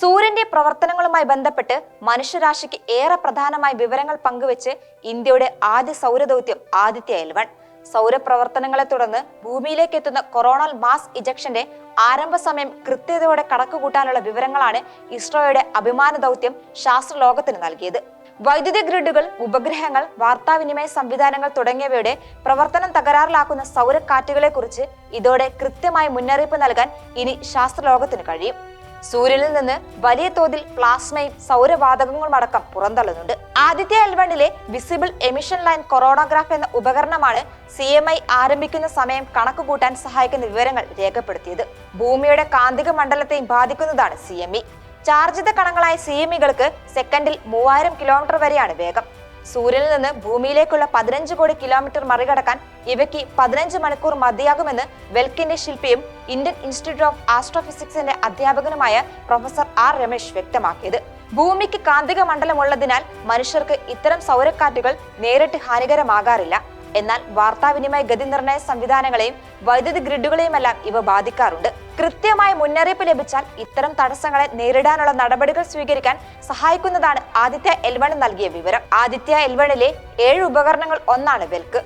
സൂര്യന്റെ പ്രവർത്തനങ്ങളുമായി ബന്ധപ്പെട്ട് മനുഷ്യരാശിക്ക് ഏറെ പ്രധാനമായ വിവരങ്ങൾ പങ്കുവെച്ച് ഇന്ത്യയുടെ ആദ്യ സൗരദൗത്യം ആദിത്യ എൽവൺ സൗരപ്രവർത്തനങ്ങളെ തുടർന്ന് ഭൂമിയിലേക്ക് എത്തുന്ന കൊറോണൽ മാസ് ഇജക്ഷന്റെ ആരംഭ സമയം കൃത്യതയോടെ കണക്കുകൂട്ടാനുള്ള വിവരങ്ങളാണ് ഇസ്രോയുടെ അഭിമാന ദൗത്യം ശാസ്ത്രലോകത്തിന് നൽകിയത്. വൈദ്യുതി ഗ്രിഡുകൾ ഉപഗ്രഹങ്ങൾ വാർത്താവിനിമയ സംവിധാനങ്ങൾ തുടങ്ങിയവയുടെ പ്രവർത്തനം തകരാറിലാക്കുന്ന സൗരക്കാറ്റുകളെ കുറിച്ച് ഇതോടെ കൃത്യമായ മുന്നറിയിപ്പ് നൽകാൻ ഇനി ശാസ്ത്രലോകത്തിന് കഴിയും. സൂര്യനിൽ നിന്ന് വലിയ തോതിൽ പ്ലാസ്മയും സൗരവാതകങ്ങളും അടക്കം പുറന്തള്ളുന്നുണ്ട്. ആദിത്യ എൽവണിലെ വിസിബിൾ എമിഷൻ ലൈൻ കൊറോണോഗ്രാഫ് എന്ന ഉപകരണമാണ് സി എം ഐ ആരംഭിക്കുന്ന സമയം കണക്ക് കൂട്ടാൻ സഹായിക്കുന്ന വിവരങ്ങൾ രേഖപ്പെടുത്തിയത്. ഭൂമിയുടെ കാന്തിക മണ്ഡലത്തെയും ബാധിക്കുന്നതാണ് സി എം ഇ ചാർജിത കണങ്ങളായ സി എം ഇകൾക്ക് സെക്കൻഡിൽ മൂവായിരം കിലോമീറ്റർ വരെയാണ് വേഗം. സൂര്യനിൽ നിന്ന് ഭൂമിയിലേക്കുള്ള പതിനഞ്ച് കോടി കിലോമീറ്റർ മറികടക്കാൻ ഇവയ്ക്ക് പതിനഞ്ച് മണിക്കൂർ മതിയാകുമെന്ന് വെൽക്കിന്റെ ശില്പിയും ഇന്ത്യൻ ഇൻസ്റ്റിറ്റ്യൂട്ട് ഓഫ് ആസ്ട്രോഫിസിക്സിന്റെ അധ്യാപകനുമായ പ്രൊഫസർ ആർ രമേശ് വ്യക്തമാക്കിയത്. ഭൂമിക്ക് കാന്തിക മണ്ഡലമുള്ളതിനാൽ മനുഷ്യർക്ക് ഇത്തരം സൗരക്കാറ്റുകൾ നേരിട്ട് ഹാനികരമാകാറില്ല. എന്നാൽ വാർത്താവിനിമയ ഗതി നിർണയ സംവിധാനങ്ങളെയും വൈദ്യുതി ഗ്രിഡുകളെയുമെല്ലാം ഇവ ബാധിക്കാറുണ്ട്. കൃത്യമായ മുന്നറിയിപ്പ് ലഭിച്ചാൽ ഇത്തരം തടസ്സങ്ങളെ നേരിടാനുള്ള നടപടികൾ സ്വീകരിക്കാൻ സഹായിക്കുന്നതാണ് ആദിത്യ എൽവൺ നൽകിയ വിവരം. ആദിത്യ എൽവണിലെ ഏഴ് ഉപകരണങ്ങൾ ഒന്നാണ് വെൽക്ക്.